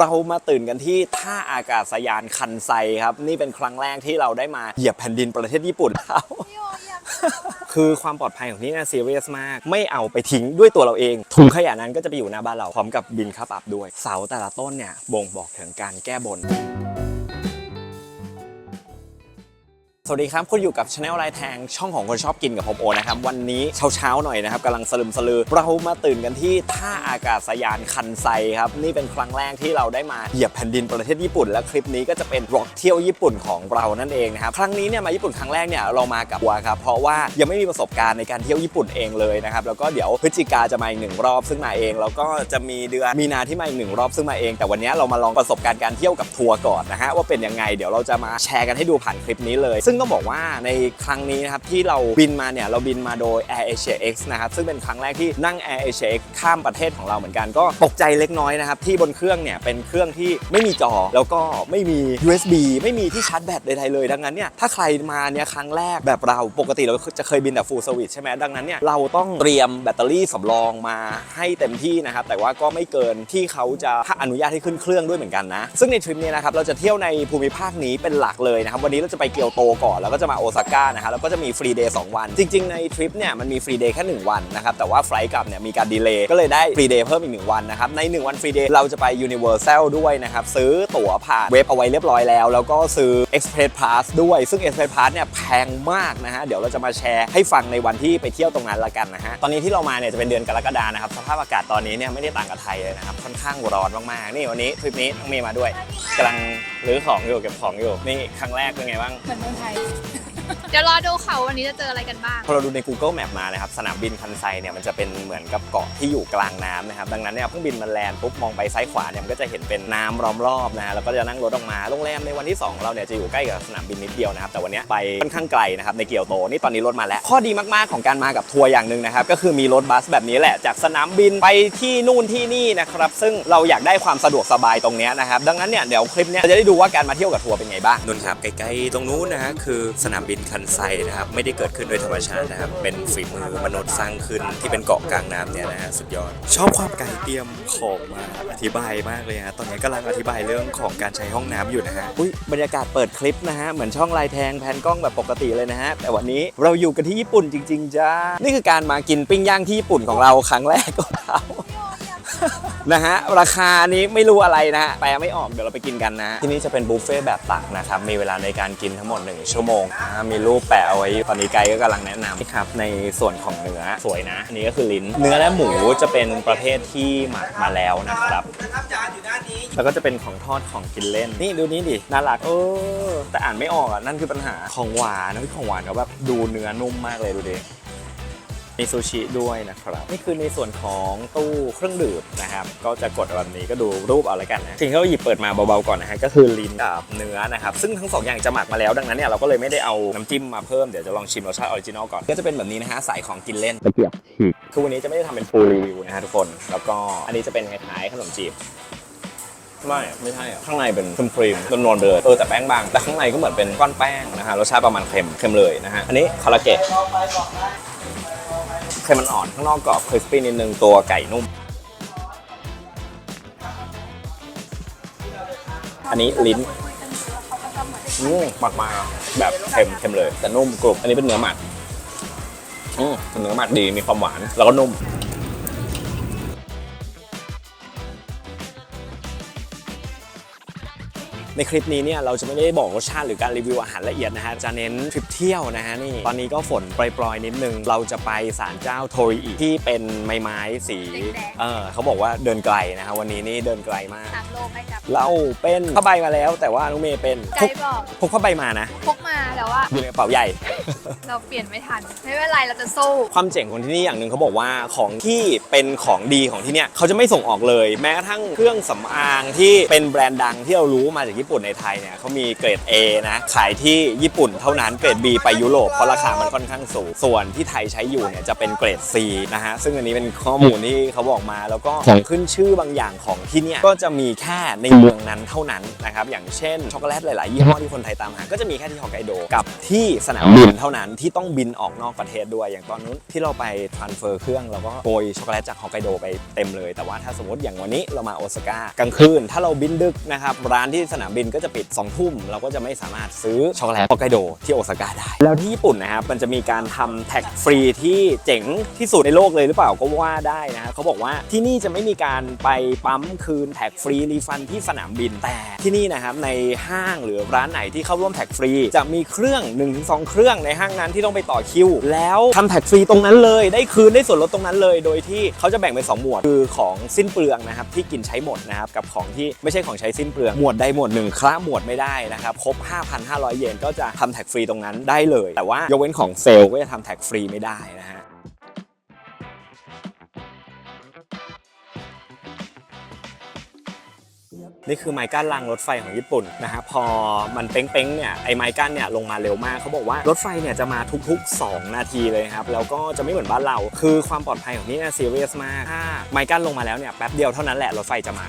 เรามาตื่นกันที่ท่าอากาศยานคันไซครับ นี่เป็นครั้งแรกที่เราได้มาเหยียบแผ่นดินประเทศญี่ปุ่นแล้วคือความปลอดภัยของที่นี่นะซีเรียสมาก ไม่เอาไปทิ้งด้วยตัวเราเอง ถุงขยะนั้นก็จะไปอยู่หน้าบ้านเราพร้อมกับบินค่าปรับด้วย เสาแต่ละต้นเนี่ยบ่งบอกถึงการแก้บน สวัสดีครับ คุณอยู่กับช anel ลายแทงช่องของคนชอบกินกับผมโอนะครับ วันนี้เช้าๆหน่อยนะครับกำลังสลึมสลือ เรามาตื่นกันที่ท่าอากาศยานคันไซครับ นี่เป็นครั้งแรกที่เราได้มาเหยียบแผ่นดินประเทศญี่ปุ่น และคลิปนี้ก็จะเป็นบล็อกเที่ยวญี่ปุ่นของเรานั่นเองนะครับ ครั้งนี้เนี่ยมาญี่ปุ่นครั้งแรกเนี่ยเรามากับทัวร์ครับเพราะว่ายังไม่มีประสบการณ์ในการเที่ยวญี่ปุ่นเองเลยนะครับแล้วก็เดี๋ยวพฤศจิกาจะมาอีกหนึ่งรอบซึ่งมาเองแล้วก็จะมีเดือนมีนาที่มาอีกหนึ่งรอบซึ่งมาเอง แต่วันนี้เรามาลองประสบการณ์การเที่ยวกับทัวร์ก่อนนะฮะว่าเป็นยังไงเดี๋ยวเราจะมาแชร์กันให้ดูผ่านคลิปนี้เลยซึ่งต้องบอกว่าในครั้งนี้นะครับที่เราบินมาเนี่ยเราบินมาโดย Air Asia X นะครับซึ่งเป็นครั้งแรกที่นั่ง Air Asia X ข้ามประเทศของเราเหมือนกันก็ตกใจเล็กน้อยนะครับที่บนเครื่องเนี่ยเป็นเครื่องที่ไม่มีจอ แล้วก็ไม่มี USB ไม่มีที่ชาร์จแบตใดๆเลย ดังนั้นเนี่ยถ้าใครมาเนี่ยครั้งแรกแบบเราปกติเราจะเคยบินแบบ full service ใช่ไหมดังนั้นเนี่ยเราต้องเตรียมแบตเตอรี่สำรองมาให้เต็มที่นะครับแต่ว่าก็ไม่เกินที่เขาจะอนุญาตให้ขึ้นเครื่องด้วยเหมือนกันนะซึ่งในทริปนี้นะครับเราจะเที่ยวในภูมิภาคนี้เป็นหลักเลยนะครับวันนี้เราจะไปเกียวโตก่อน แล้วก็จะมาโอซาก้านะฮะแล้วก็จะมีฟรีเดย์2วัน จริง ๆ ในทริปเนี่ยมันมีฟรีเดย์แค่ 1 วันนะครับแต่ว่าไฟล์กลับเนี่ยมีการดีเลย์ก็เลยได้ฟรีเดย์เพิ่มอีก 1 วันนะครับใน 1 วันฟรีเดย์เราจะไป Universal ด้วยนะครับซื้อตั๋วผ่านเว็บเอาไว้เรียบร้อยแล้ว แล้วก็ซื้อ Express Pass ด้วยซึ่ง Express Pass เนี่ยแพงมากนะฮะเดี๋ยวเราจะมาแชร์ให้ฟังในวันที่ไปเที่ยวตรงนั้นละกันนะฮะตอนนี้ที่เรามาเนี่ยจะเป็นเดือนกรกฎานะครับสภาพอากาศตอนนี้เนี่ยไม่ได้ต่างกับไทยเลยนะครับค่อนข้างร้อนมากๆนี่วันนี้ทริปนี้น้องมย์มาด้วยกำลังรื้อของอยู่เก็บของอยู่นี่ครั้งแรกเป็นไงบ้าง เหมือนเมืองไทย Bye. เดี๋ยวรอดูเขาวันนี้จะเจออะไรกันบ้าง พอเราดูใน Google Map มานะครับสนามบินคันไซเนี่ยมันจะเป็นเหมือนกับเกาะที่อยู่กลางน้ำนะครับดังนั้นเนี่ยเครื่องบินมันแลนด์ปุ๊บมองไปซ้ายขวาเนี่ยมันก็จะเห็นเป็นน้ำล้อมรอบนะฮะแล้วก็จะนั่งรถออกมาโรงแรมในวันที่2เราเนี่ยจะอยู่ใกล้กับสนามบินนิดเดียวนะครับแต่วันเนี้ยไปค่อนข้างไกลนะครับในเกียวโตนี่ตอนนี้รถมาแล้ว ข้อดีมากๆของการมากับทัวร์อย่างหนึ่งนะครับก็คือมีรถบัสแบบนี้แหละจากสนามบินไปที่นู่นที่นี่นะครับซึ่งเราอยากได้ความสะดวกสบายตรงเนี้ยนะครับดังนั้นเนี่ยเดี๋ยวคลิปเนี้ยเราจะได้ดูว่าการมาเที่ยวกับทัวร์เป็นไงบ้างนุ่นครับใกล้ๆตรงนู้นนะฮะคือสนามบินคันไซนะครับไม่ได้เกิดขึ้นโดยธรรมชาตินะครับเป็นฝีมือมนุษย์สร้างขึ้นที่เป็นเกาะกลางน้ำเนี่ยนะฮะสุดยอด ชอบความไกลเตรียมของมาอธิบายมากเลยฮะตอนนี้กำลังอธิบายเรื่องของการใช้ห้องน้ำอยู่นะฮะอุ้ยบรรยากาศเปิดคลิปนะฮะเหมือนช่องลายแทงแพนกล้องแบบปกติเลยนะฮะแต่วันนี้เราอยู่กันที่ญี่ปุ่นจริง ๆจ้านี่คือการมากินปิ้งย่างที่ญี่ปุ่นของเราครั้งแรกของเรา นะฮะราคานี้ไม่รู้อะไรนะฮะแปลไม่ออกเดี๋ยวเราไปกินกันนะฮะที่นี่จะเป็นบุฟเฟ่ต์แบบตักนะครับมีเวลาในการกินทั้งหมด 1 ชั่วโมงมีรูปแปะเอาไว้ตอนนี้ไกด์ก็กำลังแนะนำนี่ครับในส่วนของเนื้อสวยนะอันนี้ก็คือลิ้น เนื้อและหมูจะเป็นประเภทที่หมักมาแล้วนะครับแล้วก็จะเป็นของทอดของกินเล่นนี่ดูนี่ดิน่ารักเออแต่อ่านไม่ออกอะนั่นคือปัญหาของหวานนะของหวานเขาแบบดูเนื้อนุ่มมากเลยดูดิ มีซูชิด้วยนะครับ นี่คือในส่วนของตู้เครื่องดื่มนะครับ ก็จะกดแบบนี้ก็ดูรูปเอาละกันนะสิ่งที่เราหยิบเปิดมาเบาๆก่อนนะฮะก็คือลิ้นกับเนื้อนะครับ ซึ่งทั้งสองอย่างจะหมักมาแล้วดังนั้นเนี่ยเราก็เลยไม่ได้เอาน้ำจิ้มมาเพิ่มเดี๋ยวจะลองชิมรสชาติออริจินอลก่อนก็จะเป็นแบบนี้นะฮะสายของกินเล่นตะเกียบฉีกคือวันนี้จะไม่ได้ทำเป็นฟูลรีวิวนะฮะทุกคน แล้วก็อันนี้จะเป็นคล้ายๆขนมจีบไม่ไม่ใช่อะข้างในเป็นครีมครีมนวลๆเลยเออแต่แป้งบาง แต่ข้างในก็เหมือนเป็นก้อนแป้งนะฮะรสชาติประมาณเค็มเค็มเลยนะฮะอันนี้คาราเกะ เค็มมันอ่อนข้างนอกกรอบคริสปี้นิดนึงตัวไก่นุ่ม อันนี้ลิ้นอืมหมักมาแบบเค็มเค็มเลย แต่นุ่มกรุบอันนี้เป็นเนื้อหมักอืมเป็นเนื้อหมักดีมีความหวานแล้วก็นุ่ม ในคลิปนี้เนี่ยเราจะไม่ได้บอกรสชาติหรือการรีวิวอาหารละเอียดนะฮะจะเน้นทริปเที่ยวนะฮะนี่ตอนนี้ก็ฝนปล่อยๆนิดนึง เราจะไปศาลเจ้าโทริอิที่เป็นไม้ไม้สีแดงๆเออเขาบอกว่าเดินไกลนะฮะวันนี้นี่เดินไกลมากสามโลไปกับเราเป็นผ้าใบมาแล้ว แต่ว่าน้องเมย์เป็นไกพด์กบอกพกผ้าใบมานะพกมาแต่ว่าอยู่ในกระเป๋าใหญ่ เราเปลี่ยนไม่ทันไม่เป็นไรเราจะสู้ความเจ๋งของที่นี่อย่างหนึ่งเขาบอกว่าของที่เป็นของดีของที่เนี่ยเขาจะไม่ส่งออกเลย แม้กระทั่งเครื่องสำอางที่เป็นแบรนด์ดังที่เรารู้มาจากญี่ปุ่นญี่ปุ่นในไทยเนี่ยเขามีเกรด A นะขายที่ญี่ปุ่นเท่านั้นเกรด B ไปยุโรปเพราะราคามันค่อนข้างสูง ส่วนที่ไทยใช้อยู่เนี่ยจะเป็นเกรด C นะฮะซึ่งอันนี้เป็นข้อมูลที่เขาบอกมา แล้วก็ของขึ้นชื่อบางอย่างของที่เนี่ยก็จะมีแค่ในเมืองนั้นเท่านั้นนะครับอย่างเช่นช็อกโกแลตหลาย ๆ ยี่ห้อที่คนไทยตามหา ก็จะมีแค่ที่ฮอกไกโดกับที่สนามบินเท่านั้นที่ต้องบินออกนอกประเทศด้วยอย่างตอนนู้นที่เราไปทรานเฟอร์เครื่องเราก็โกยช็อกโกแลตจากฮอกไกโดไปเต็มเลย แต่ว่าถ้าสมมติอย่างวันนี้เรามาโอซาก้ากลางคืนถ้าเราบินดึกนะครับร้านที่สนามบินก็จะปิด2องทุ่ม เราก็จะไม่สามารถซื้อช็อกโกแลตฮอกไกโดที่โอซาก้าได้ แล้วที่ญี่ปุ่นนะครับมันจะมีการทำแท็กฟรีที่เจ๋งที่สุดในโลกเลยหรือเปล่าก็ว่าได้นะฮะเขาบอกว่าที่นี่จะไม่มีการไปปั๊มคืนแท็กฟรีรีฟันที่สนามบินแต่ที่นี่นะครับในห้างหรือร้านไหนที่เข้าร่วมแท็กฟรีจะมีเครื่อง 1-2 เครื่องในห้างนั้นที่ต้องไปต่อคิว แล้วทำแท็กฟรีตรงนั้นเลยได้คืนได้ส่วนลดตรงนั้นเลย โดยที่เขาจะแบ่งเป็นสองหมวดคือของสิ้นเปลืองนะครับที่กินใช้หมดนะครับกับของที่ไม่ใช่ของใช้สิ้นเปลืองหมวดใดหมวดหนึ่งคละหมวดไม่ได้นะครับครบ 5,500 เยนก็จะทำแท็กฟรีตรงนั้นได้เลย แต่ว่ายกเว้นของเซลล์ก็จะทำแท็กฟรีไม่ได้นะฮะนี่คือไม้กั้นรางรถไฟของญี่ปุ่นนะฮะพอมันเป้งๆเนี่ยไอ้ไม้กั้นเนี่ยลงมาเร็วมากเขาบอกว่ารถไฟเนี่ยจะมาทุกๆ 2 นาทีเลยครับแล้วก็จะไม่เหมือนบ้านเราคือความปลอดภัยของที่เนี่ยซีเรียสมากถ้าไม้กั้นลงมาแล้วเนี่ยแป๊บเดียวเท่านั้นแหละรถไฟจะมา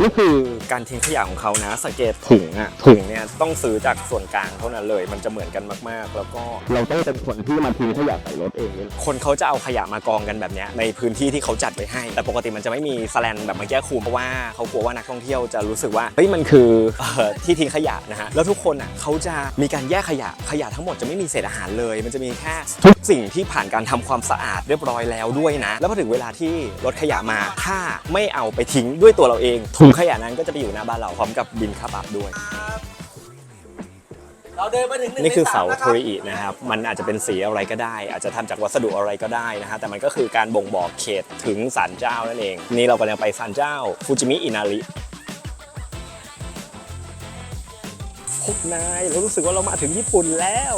นี่คือการทิ้งขยะของเขานะ สังเกตถุงอะถุงเนี่ยต้องซื้อจากส่วนกลางเท่านั้นเลย มันจะเหมือนกันมากๆ แล้วก็เราต้องเป็นคนที่มาทิ้งขยะใส่รถเองคนเขาจะเอาขยะมากองกันแบบเนี้ยในพื้นที่ที่เขาจัดไว้ให้ แต่ปกติมันจะไม่มีสแลนแบบเมื่อกี้คุมเพราะว่าเขากลัวว่านักท่องเที่ยวจะรู้สึกว่าเฮ้ยมันคือเอ่อที่ทิ้งขยะนะฮะแล้วทุกคนอะเขาจะมีการแยกขยะขยะทั้งหมดจะไม่มีเศษอาหารเลย มันจะมีแค่ทุกสิ่งที่ผ่านการทำความสะอาดเรียบร้อยแล้วด้วยนะ แล้วพอถึงเวลาที่รถขยะมาถ้าไม่เอาไปทิ้งด้วยตัวเราเองถุงขยะนั้นก็จะไปอยู่หน้าบ้านเราพร้อมกับบินค่าปรับด้วย เราเดินมาถึงหนึ่งนี่คือเสาในโทริอินะครับ มันอาจจะเป็นสีอะไรก็ได้ อาจจะทำจากวัสดุอะไรก็ได้นะฮะ แต่มันก็คือการบ่งบอกเขตถึงศาลเจ้านั่นเอง นี่เรากำลังไปศาลเจ้าฟูจิมิอินาริพวกนายเรารู้สึกว่าเรามาถึงญี่ปุ่นแล้ว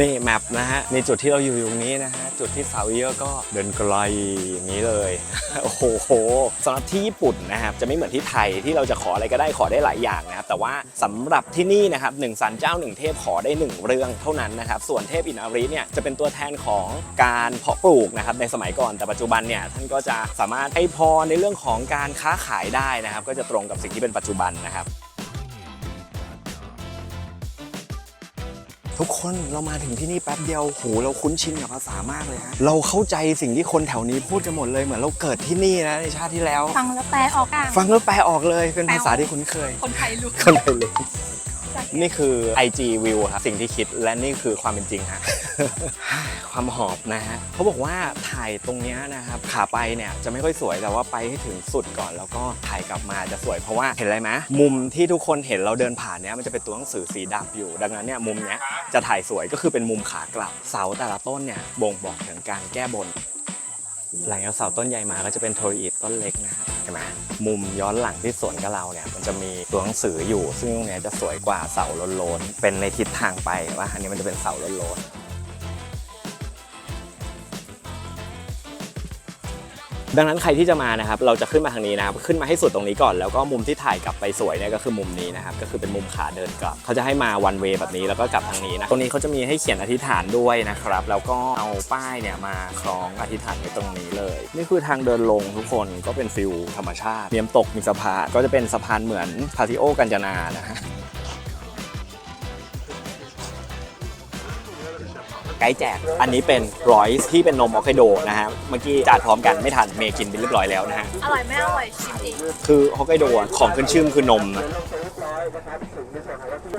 นี่แมปนะฮะนี่จุดที่เราอยู่ตรงนี้นะฮะจุดที่สาเยอะก็เดินไกลอย่างนี้เลย โอ้โหสำหรับที่ญี่ปุ่นนะครับจะไม่เหมือนที่ไทยที่เราจะขออะไรก็ได้ขอได้หลายอย่างนะครับแต่ว่าสำหรับที่นี่นะครับหนึ่งสันเจ้าหนึ่งเทพขอได้หนึ่งเรื่องเท่านั้นนะครับส่วนเทพอินาริเนี่ยจะเป็นตัวแทนของการเพาะปลูกนะครับในสมัยก่อนแต่ปัจจุบันเนี่ยท่านก็จะสามารถให้พรในเรื่องของการค้าขายได้นะครับก็จะตรงกับสิ่งที่เป็นปัจจุบันนะครับ ทุกคนเรามาถึงที่นี่แป๊บเดียวโหเราคุ้นชินกับภาษามากเลยฮะเราเข้าใจสิ่งที่คนแถวนี้พูดกันหมดเลยเหมือนเราเกิดที่นี่นะในชาติที่แล้ว ฟังแล้วแปลออกอะฟังแล้วแปลออกเลยเป็นภาษาที่คุ้นเคย คนไทยรู้คนไทยเลย นี่คือ IG view ครับสิ่งที่คิดและนี่คือความเป็นจริงฮะ ความหอบนะฮะเขาบอกว่าถ่ายตรงเนี้ยนะครับขาไปเนี่ยจะไม่ค่อยสวยแต่ว่าไปให้ถึงสุดก่อน แล้วก็ถ่ายกลับมาจะสวยเพราะว่าเห็นอะไรไหมมุมที่ทุกคนเห็นเราเดินผ่านเนี้ยมันจะเป็นตัวหนังสือสีดำอยู่ ดังนั้นเนี่ยมุมเนี้ยจะถ่ายสวยก็คือเป็นมุมขากลับเสาแต่ละต้นเนี่ยบ่งบอกถึงการแก้บน หลังจากเสาต้นใหญ่มาก็จะเป็นโทริอิต้นเล็กนะฮะเห็นไหมมุมย้อนหลังที่สวนกับเราเนี่ยมันจะมีตัวหนังสืออยู่ ซึ่งตรงเนี้ยจะสวยกว่าเสาโลนๆเป็นในทิศทางไปว่าอันนี้มันจะเป็นเสาโลนๆ ดังนั้นใครที่จะมานะครับเราจะขึ้นมาทางนี้นะครับขึ้นมาให้สุดตรงนี้ก่อนแล้วก็มุมที่ถ่ายกลับไปสวยเนี่ยก็คือมุมนี้นะครับก็คือเป็นมุมขาเดินกลับเขาจะให้มาวันเวแบบนี้แล้วก็กลับทางนี้นะตรงนี้เขาจะมีให้เขียนอธิษฐานด้วยนะครับแล้วก็เอาป้ายเนี่ยมาคล้องอธิษฐานไว้ตรงนี้เลย นี่คือทางเดินลงทุกคนก็เป็นฟิลธรรมชาติมีน้ำตกมีสะพานก็จะเป็นสะพานเหมือนพาติโอกัญจนานะฮะ ไกด์แจก อันนี้เป็นรอยที่เป็นนมออคไกโดนะฮะ เมื่อกี้จานพร้อมกันไม่ทันเมย์กินไปเรียบร้อยแล้วนะฮะ อร่อยไม่อร่อยชิมเองคือฮอกไกโดอะของขึ้นชื่อคือนมนะ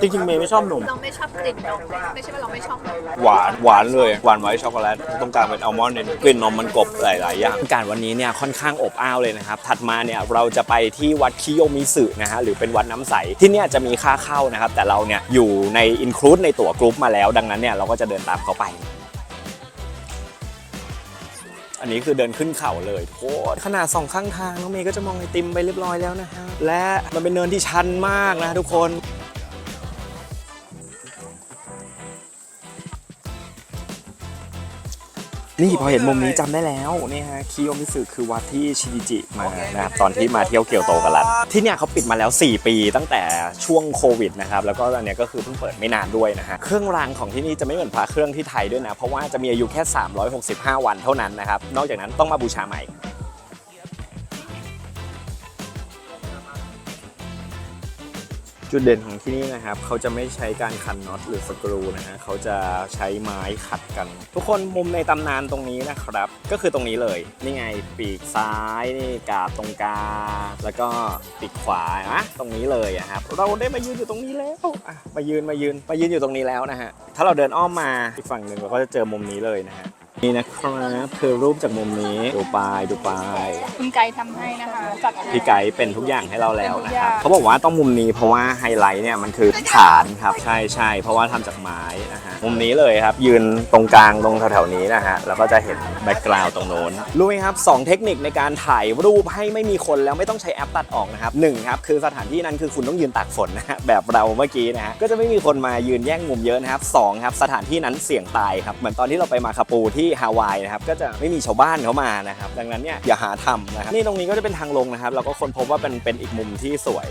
จริงๆเมย์ไม่ชอบนม เราไม่ชอบกลิ่นนมไม่ใช่ว่าเราไม่ชอบนมหวานหวานเลยหวานไว้ช็อกโกแลตต้องการเป็นอัลมอนด์ในกลิ่นนมมันกลบหลายๆอย่างการวันนี้เนี่ยค่อนข้างอบอ้าวเลยนะครับ ถัดมาเนี่ยเราจะไปที่วัดคิโยมิสึนะฮะหรือเป็นวัดน้ำใส ที่เนี่ยจะมีค่าเข้านะครับ แต่เราเนี่ยอยู่ในอินคลูดในตั๋วกรุ๊ปมาแล้ว ดังนั้นเนี่ยเราก็จะเดินตามเขาไป อันนี้คือเดินขึ้นเขาเลยโคตรขนาดสองข้างทางน้องเมย์ก็จะมองไอติมไปเรียบร้อยแล้วนะฮะและมันเป็นเนินที่ชันมากนะทุกคน นนี่พอเห็นมุมนี้จำได้แล้วนี่ฮะคิโยมิสึคือวัดที่ชินิจิมานะครับตอนที่มาเที่ยวเกียวโตกันละที่เนี่ยเขาปิดมาแล้ว 4 ปีตั้งแต่ช่วงโควิดนะครับแล้วก็ตอนเนี้ยก็คือเพิ่งเปิดไม่นานด้วยนะฮะเครื่องรางของที่นี่จะไม่เหมือนพระเครื่องที่ไทยด้วยนะ เพราะว่าจะมีอายุแค่ 365 วันเท่านั้นนะครับนอกจากนั้นต้องมาบูชาใหม่ จุดเด่นของที่นี่นะครับ เขาจะไม่ใช้การขันน็อตหรือสกรูนะฮะเขาจะใช้ไม้ขัดกัน ทุกคนมุมในตำนานตรงนี้นะครับ ก็คือตรงนี้เลย นี่ไงปีกซ้ายนี่กาบตรงกลางแล้วก็ปีกขวานะตรงนี้เลยอะครับ เราได้มายืนอยู่ตรงนี้แล้วอะมายืนมายืนมายืนอยู่ตรงนี้แล้วนะฮะถ้าเราเดินอ้อมมาอีกฝั่งหนึ่งเราก็จะเจอมุมนี้เลยนะฮะ นี่นะครับคือรูปจากมุมนี้ดูปลายดูปลายคุณไกด์ทำให้นะคะจัดให้ พี่ไก่เป็นทุกอย่างให้เราแล้วนะครัเป็นทุกอย่างบเขาบอกว่าต้องมุมนี้เพราะว่าไฮไลท์เนี่ยมันคือฐานครับใช่ใช่เพราะว่าทำจากไม้นะฮะมุมนี้เลยครับ ยืนตรงกลางตรงแถวๆนี้นะฮะแล้วก็จะเห็นแบ็กกราวด์ตรงโน้นรู้ไหมครับสองเทคนิคในการถ่ายรูปให้ไม่มีคนแล้วไม่ต้องใช้แอปตัดออกนะครับหนึ่งครับคือสถานที่นั้นคือคุณต้องยืนตากฝนนะฮะแบบเราเมื่อกี้นะฮะก็จะไม่มีคนมายืนแย่งมุมเยอะนะครับสองครับสถานที่นั้นเสี่ยงตายครับเหมือนตอนที่เราไปมาคาปูที่ฮาวายนะครับก็จะไม่มีชาวบ้านเขามานะครับดังนั้นเนี่ยอย่าหาทำนะครับนี่ตรงนี้ก็จะเป็นทางลงนะครับเราก็คนพบว่าเป็นเป็นอีกมุมที่สวย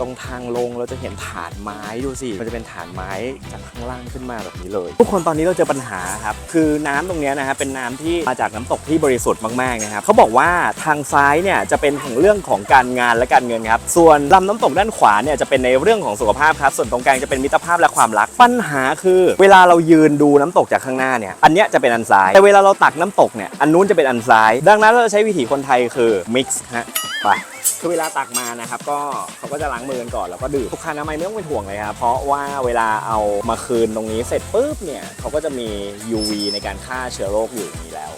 ตรงทางลงเราจะเห็นฐานไม้ดูสิ มันจะเป็นฐานไม้จากข้างล่างขึ้นมาแบบนี้เลย ทุกคนตอนนี้เราเจอปัญหาครับ คือน้ำตรงนี้นะฮะเป็นน้ำที่มาจากน้ำตกที่บริสุทธิ์มากๆนะครับเขาบอกว่าทางซ้ายเนี่ยจะเป็นของเรื่องของการงานและการเงินครับ ส่วนลำน้ำตกด้านขวาเนี่ยจะเป็นในเรื่องของสุขภาพครับ ส่วนตรงกลางจะเป็นมิตรภาพและความรัก ปัญหาคือ เวลาเรายืนดูน้ำตกจากข้างหน้าเนี่ย อันเนี้ยจะเป็นอันซ้าย แต่เวลาเราตักน้ำตกเนี่ย อันนู้นจะเป็นอันซ้าย ดังนั้นเราใช้วิถีคนไทยคือ mix ฮะ ไป คือเวลาตักมานะครับก็เขาก็จะล้างมือกันก่อนแล้วก็ดื่มทุกคานามัยไม่ต้องเป็นห่วงเลยครับเพราะว่าเวลาเอามาคืนตรงนี้เสร็จปุ๊บเนี่ยเขาก็จะมี UV ในการฆ่าเชื้อโรคอยู่นี้แล้ว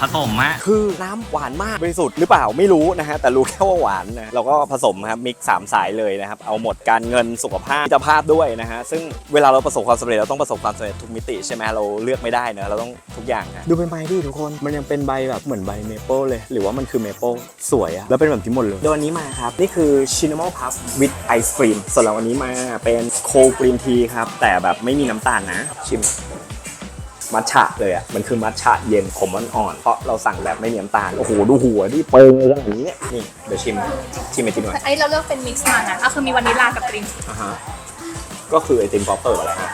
ผสมฮะคือน้ำหวานมากบริสุทธิ์หรือเปล่าไม่รู้นะฮะแต่รู้แค่ว่าหวานนะเราก็ผสมครับมิกสามสายเลยนะครับเอาหมดการเงินสุขภาพมิตรภาพด้วยนะฮะซึ่งเวลาเราประสบความสำเร็จเราต้องประสบความสำเร็จทุกมิติใช่ไหมเราเลือกไม่ได้เนอะเราต้องทุกอย่างฮะ ดูเป็นใบดิทุกคน มันยังเป็นใบแบบเหมือนใบเมเปิลเลย หรือว่ามันคือเมเปิลสวยอะแล้วเป็นแบบที่หมดเลย โดยวันนี้มาครับ นี่คือชิน n ม m พัฟวิดไอศครีมส่วนเราวันนี้มาเป็นโคกรีนทีครับ แต่แบบไม่มีน้ำตาลนะ ชิม มัทฉะเลยอะมันคือมัทฉะเย็นขมอ่อนๆเพราะเราสั่งแบบไม่มีน้ำตาลโอ้โหดูหัวดิเปิงเลยขนาดนี้เนี่ยนี่เดี๋ยวชิมชิมไอติมหน่อยอันนี้เราเลือกเป็นมิกซ์มานะก็คือมีวานิลลากับกรีนทีอ่าฮะก็คือไอติมป๊อปเปอร์อะไรฮะ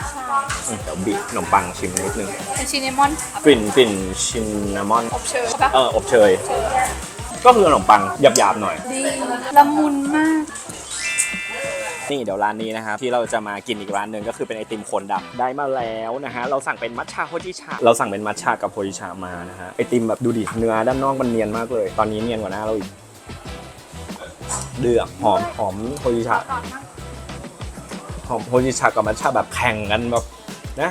อืมเดี๋ยวบีบขนมปังชิมนิดนึงเป็นชินนามอนครับกลิ่นกลิ่นชินนามอนอบเชยใช่ปะเอออบเชยก็คือขนมปังหยาบๆหน่อยดีละมุนมาก นี่เดี๋ยวร้านนี้นะครับที่เราจะมากินอีกร้านหนึ่งก็คือเป็นไอติมโคนดำได้มาแล้วนะฮะเราสั่งเป็นมัทฉะโฮจิชาเราสั่งเป็นมัทฉะกับโฮจิชามานะฮะไอติมแบบดูดิเนื้อด้านนอกมันเนียนมากเลย ตอนนี้เนียนกว่าหน้าเราอีกเดือดหอมหอมโฮจิชาหอมโฮจิชากับมัทฉะแบบแข่งกันแบบนะ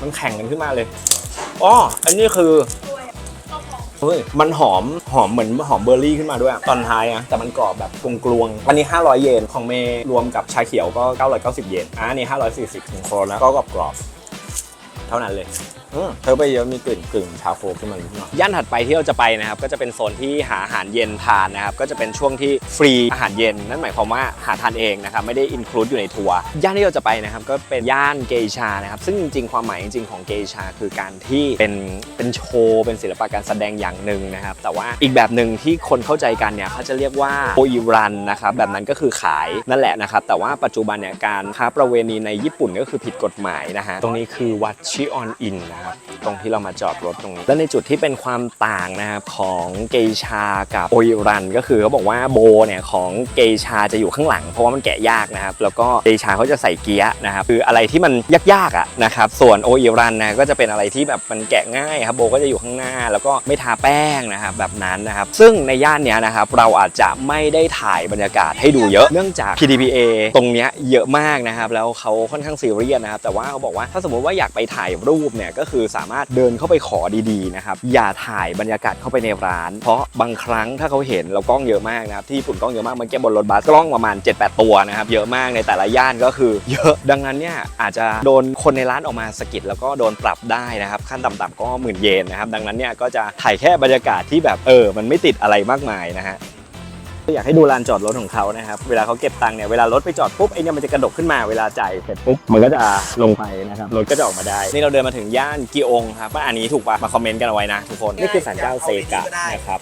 มันแข่งกันขึ้นมาเลยอ๋ออันนี้คือ เฮ้ย มันหอม หอมเหมือนหอมเบอร์รี่ขึ้นมาด้วย ตอนท้ายอะแต่มันกรอบแบบกลวงๆอันนี้ 500 เยน ของเมย์รวมกับชาเขียวก็ 990 เยน อะอันนี้ 540ของโคโรนะก็กรอบกรอบๆเท่านั้นเลย เธอไปเยอะมีกลิ่นกลิ่นชาโคขึ้นมานิดหน่อยย่านถัดไปที่เราจะไปนะครับ ก็จะเป็นโซนที่หาอาหารเย็นทานนะครับ ก็จะเป็นช่วงที่ฟรีอาหารเย็น นั่นหมายความว่าหาทานเองนะครับ ไม่ได้อินคลูดอยู่ในทัวร์ย่านที่เราจะไปนะครับ ก็เป็นย่านเกชานะครับ ซึ่งจริงๆ ความหมายจริงๆของเกชา คือการที่เป็นเป็นโชว์เป็นศิลปะการแสดงอย่างหนึ่งนะครับ แต่ว่าอีกแบบหนึ่งที่คนเข้าใจกันเนี่ยเขาจะเรียกว่าโออิรันนะครับแบบนั้นก็คือขายนั่นแหละนะครับ แต่ว่าปัจจุบันเนี่ยการค้าประเวณีในญี่ปุ่นก็คือผิดกฎหมายนะฮะตรงนี้คือวัดชิออนอินนะครับตรงที่เรามาจอดรถตรงนี้ และในจุดที่เป็นความต่างนะครับของเกชากับโออิรัน ก็คือเขาบอกว่าโบเนี่ยของเกชาจะอยู่ข้างหลัง เพราะว่ามันแกะยากนะครับแล้วก็เกชาเขาจะใส่เกียร์นะครับคืออะไรที่มันยากๆอะนะครับส่วนโออิรันนะก็จะเป็นอะไรที่แบบมันแกะง่ายครับโบก็จะอยู่ข้างหน้า แล้วก็ไม่ทาแป้งนะครับแบบนั้นนะครับซึ่งในย่านเนี้ยนะครับเราอาจจะไม่ได้ถ่ายบรรยากาศให้ดูเยอะเนื่องจาก PDPA ตรงเนี้ยเยอะมากนะครับแล้วเขาค่อนข้างซีเรียสนะครับแต่ว่าเขาบอกว่าถ้าสมมติว่าอยากไปถ่ายรูปเนี่ยก็คืือสามารถเดินเข้าไปขอดีๆนะครับอย่าถ่ายบรรยากาศเข้าไปในร้าน เพราะบางครั้งถ้าเขาเห็นเรากล้องเยอะมากนะครับที่ญี่ปุ่นกล้องเยอะมากมันแก้บนรถบัสกล้องประมาณ 7-8 ตัวนะครับเยอะมากในแต่ละย่านก็คือ เยอะดังนั้นเนี่ยอาจจะโดนคนในร้านออกมาสะกิดแล้วก็โดนปรับได้นะครับขั้นต่ำๆก็หมื่นเยนนะครับดังนั้นเนี่ยก็จะถ่ายแค่บรรยากาศที่แบบเออมันไม่ติดอะไรมากมายนะฮะ อยากให้ดูลานจอดรถของเขานะครับ เวลาเขาเก็บตังค์เนี่ย เวลารถไปจอดปุ๊บไอเนี่ยมันจะกระดกขึ้นมา เวลาจ่ายเสร็จปุ๊บ มันก็จะลงไปนะครับ รถก็จะออกมาได้ นี่เราเดินมาถึงย่านกีองครับว่าอันนี้ถูกปะมาคอมเมนต์กันเอาไว้นะทุกคน นี่คือศาลเจ้าเซกะนะครับ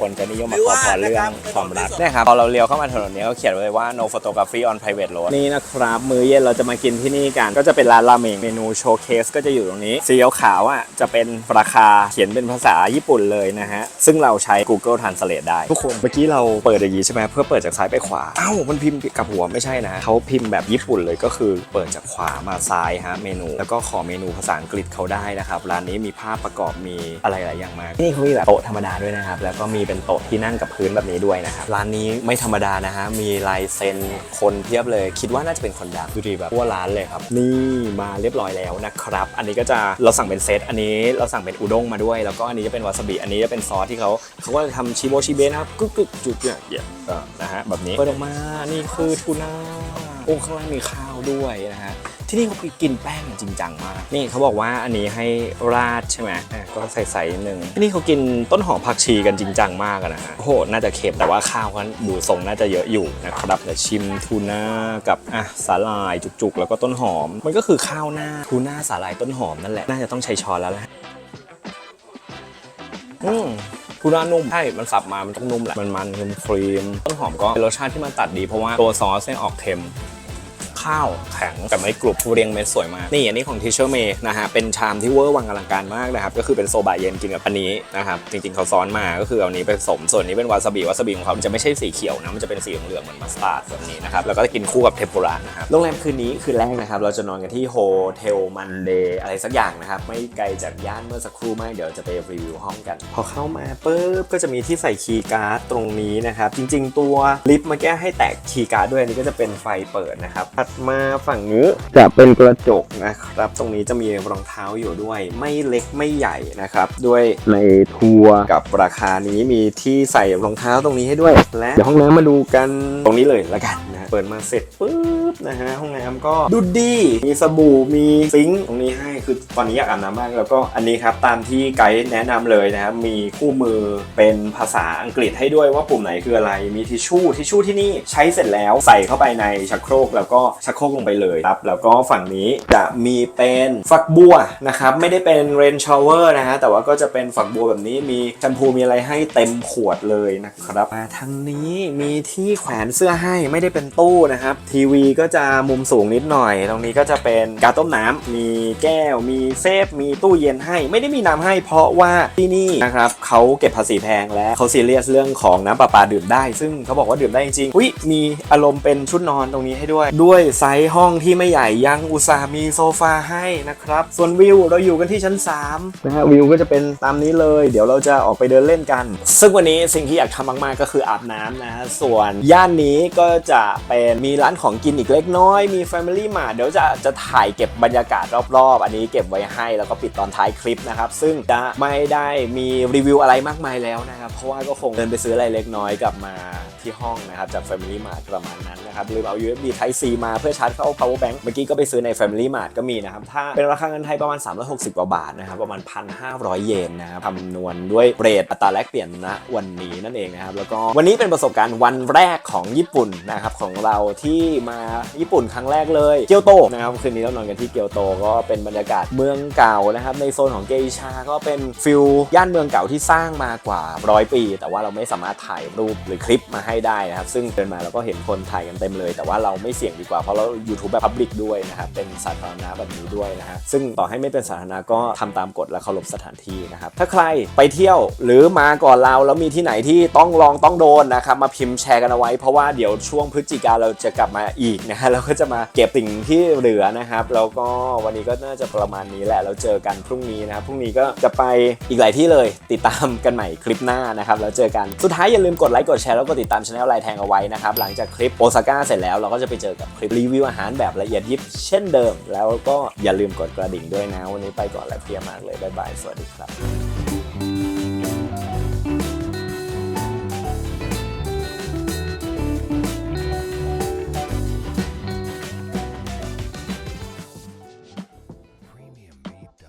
คนจะนิยมมาขอพรเรื่องความรักเนี่ยครับ พอเราเลี้ยวเข้ามาถนนนี้ก็เขียนไว้ว่า no photography on private road นี่นะครับ มื้อเย็นเราจะมากินที่นี่กัน ก็จะเป็นร้านราเมง เมนูโชว์เคสก็จะอยู่ตรงนี้ สีขาวๆอะจะเป็นราคา เขียนเป็นภาษาญี่ปุ่นเลยนะฮะ ซึ่งเราใช้ Google Translate ได้ ทุกคน เมื่อกี้เราเปิดอย่างนี้ใช่ไหมเพื่อเปิดจากซ้ายไปขวาเอ้ามันพิมพ์กลับหัวไม่ใช่นะเขาพิมพ์แบบญี่ปุ่นเลยก็คือเปิดจากขวามาซ้ายฮะเมนู แล้วก็ขอเมนูภาษาอังกฤษเขาได้นะครับร้านนี้มีภาพประกอบมีอะไรหลายอย่างมากนี่เขามีแบบโต๊ะธรรมดาด้วยนะครับแล้วก็มีเป็นโต๊ะที่นั่งกับพื้นแบบนี้ด้วยนะครับร้านนี้ไม่ธรรมดานะฮะมีลายเซ็นคนเพียบเลย คิดว่าน่าจะเป็นคนดังดูดีแบบทั่วร้านเลยครับนี่มาเรียบร้อยแล้วนะครับ อันนี้ก็จะเราสั่งเป็นเซตอันนี้เราสั่งเป็นอุด้งมาด้วย แล้วก็อันนี้จะเป็นวาซาบิอันนี้จะเป็นซอสที่เขาเขาก็จะทำชิโมชิเบะนะครับกึกกึกจุดเนี่ยเนี่ยเออนะฮะแบบนี้เปิดออกมานี่คือทูน่าโอ้ข้างล่างมีข้าวด้วยนะฮะที่นี่เขากินแป้งจริงจังมากนี่เขาบอกว่าอันนี้ให้ราดใช่ไหมอะก็ใส่ใส่นิดนึงที่นี่เขากินต้นหอมผักชีกันจริงจังมากอะนะฮะโอ้โหน่าจะเค็มแต่ว่าข้าวกันดูทรงน่าจะเยอะอยู่นะครับเดี๋ยวชิมทูน่ากับอะสาหร่ายจุกๆ แล้วก็ต้นหอม มันก็คือข้าวหน้าทูน่าสาหร่ายต้นหอมนั่นแหละน่าจะต้องใช้ช้อนแล้วแหละอืม ทูน่านุ่ม ใช่ มันสับมา มันต้องนุ่มแหละ มันมันเค็มครีมต้นหอมก็เป็นรสชาติที่มันตัดดีเพราะว่าตัวซอสเนี่ยออกเค็ม ข้าวแข็งแต่ไม่กรุบเรียงเม็ดสวยมากนี่อันนี้ของทิเชอร์เมย์นะฮะเป็นชามที่เวอร์วังอลังการมากนะครับก็คือเป็นโซบะเย็นกินกับอันนี้นะครับจริงๆเขาซ้อนมาก็คือเอานี้ไปผสมส่วนนี้เป็นวาซาบิวาซาบิของเขาจะไม่ใช่สีเขียวนะมันจะเป็นสีเหลืองๆเหมือนมัสตาร์ดแบบนี้นะครับแล้วก็จะกินคู่กับเทมปุระนะครับโรงแรมคืนนี้คืนแรกนะครับเราจะนอนกันที่โฮเทลมันเดย์อะไรสักอย่างนะครับไม่ไกลจากย่านเมื่อสักครู่มากเดี๋ยวจะไปรีวิวห้องกัน พอเข้ามาปุ๊บก็จะมีที่ใส่คีย์การ์ดตรงนี้นะครับจริง ๆ ตัวลิฟต์มาแก้ให้แตกคีย์การ์ดด้วยนี้ก็จะเป็นไฟเปิดนะครับถัดมาฝั่งนี้จะเป็นกระจกนะครับ ตรงนี้จะมีรองเท้าอยู่ด้วย ไม่เล็กไม่ใหญ่นะครับ ด้วยในทัวร์กับราคานี้มีที่ใส่รองเท้าตรงนี้ให้ด้วย และเดี๋ยวห้องน้ำมาดูกันตรงนี้เลยละกันนะเปิดมาเสร็จปุ๊บ นะฮะห้องน้ำก็ดูดีมีสบู่มีซิงค์ตรงนี้ให้คือตอนนี้อยากอาบน้ำมากแล้วก็อันนี้ครับตามที่ไกด์แนะนำเลยนะครับมีคู่มือเป็นภาษาอังกฤษให้ด้วยว่าปุ่มไหนคืออะไรมีทิชชู่ทิชชู่ที่นี่ใช้เสร็จแล้วใส่เข้าไปในชักโครกแล้วก็ชักโครกลงไปเลยครับแล้วก็ฝั่งนี้จะมีเป็นฝักบัวนะครับไม่ได้เป็นเรนชาวเวอร์นะฮะแต่ว่าก็จะเป็นฝักบัวแบบนี้มีแชมพูมีอะไรให้เต็มขวดเลยนะครับมาทางนี้มีที่แขวนเสื้อให้ไม่ได้เป็นตู้นะครับทีวีก็จะมุมสูงนิดหน่อย ตรงนี้ก็จะเป็นการต้มน้ำมีแก้ว มีเซฟ มีตู้เย็นให้ ไม่ได้มีน้ำให้เพราะว่าที่นี่นะครับเขาเก็บภาษีแพงและเขาซีเรียสเรื่องของน้ำประปาดื่มได้ ซึ่งเขาบอกว่าดื่มได้จริงๆอุ้ยมีอารมณ์เป็นชุดนอนตรงนี้ให้ด้วย ด้วยไซส์ห้องที่ไม่ใหญ่ยังอุตส่าห์มีโซฟาให้นะครับ ส่วนวิวเราอยู่กันที่ชั้น3นะฮะวิวก็จะเป็นตามนี้เลย เดี๋ยวเราจะออกไปเดินเล่นกัน ซึ่งวันนี้สิ่งที่อยากทำมากๆก็คืออาบน้ำนะฮะส่วนย่านนี้ก็จะเป็นมีร้านของกินอีกเล็กน้อย มี Family Mart เดี๋ยวจะจะถ่ายเก็บบรรยากาศรอบๆ อันนี้เก็บไว้ให้แล้วก็ปิดตอนท้ายคลิปนะครับ ซึ่งจะไม่ได้มีรีวิวอะไรมากมายแล้วนะครับ เพราะว่าก็คงเดินไปซื้ออะไรเล็กน้อยกลับมาที่ห้องนะครับ จาก Family Mart ประมาณนั้นนะครับลืมเอา USB Type C มาเพื่อชาร์จเข้า power bank เมื่อกี้ก็ไปซื้อใน Family Mart ก็มีนะครับ ถ้าเป็นราคาเงินไทยประมาณ 360 กว่าบาทนะครับประมาณ 1,500 เยนนะครับคำนวณด้วยเรทอัตราแลกเปลี่ยนณวันนี้นั่นเองนะครับแล้วก็วันนี้เป็นประสบการณ์วันแรกของญี่ปุ่นนะครับของเราที่มาญี่ปุ่นครั้งแรกเลยเกียวโตนะครับคืนนี้เรานอนกันที่เกียวโตก็เป็นบรรยากาศเมืองเก่านะครับในโซนของเกอิชาก็เป็นฟิลย่านเมืองเก่าที่สร้างมากว่าร้อยปี แต่ว่าเราไม่สามารถถ่ายรูปหรือคลิปมาให้ได้นะครับซึ่งเดินมาเราก็เห็นคนถ่ายกันเต็มเลย แต่ว่าเราไม่เสี่ยงดีกว่าเพราะเรา YouTube แบบ Public ด้วยนะครับเป็นสาธารณะแบบนี้ด้วยนะฮะซึ่งต่อให้ไม่เป็นสาธารณะก็ทำตามกฎและเคารพสถานที่นะครับถ้าใครไปเที่ยวหรือมาก่อนเราแล้วมีที่ไหนที่ต้องลองต้องโดนนะครับมาพิมพ์แชร์กันเอาไว้เพราะว่าเดี๋ยวช่วงพฤศจิกาเราจะกลับมาอีกนะฮะเราก็จะมาเก็บสิ่งที่เหลือนะครับแล้วก็วันนี้ก็น่าจะประมาณนี้แหละแล้วเจอกันพรุ่งนี้นะครับพรุ่งนี้ก็จะไปอีกหลายที่เลย ติดตามกันใหม่คลิปหน้านะครับแล้วเจอกันสุดท้ายอย่าลืมกดไลค์กดแชร์แล้วก็ติดตามช anel ไลน์แทงเอาไว้นะครับหลังจากคลิปโอซาก้าเสร็จแล้วเราก็จะไปเจอกับคลิปรีวิวอาหารแบบละเอียดยิบเช่นเดิม แล้วก็อย่าลืมกดกระดิ่งด้วยนะวันนี้ไปก่อนแล้วเพลียมากเลยบ๊ายบายสวัสดีครับ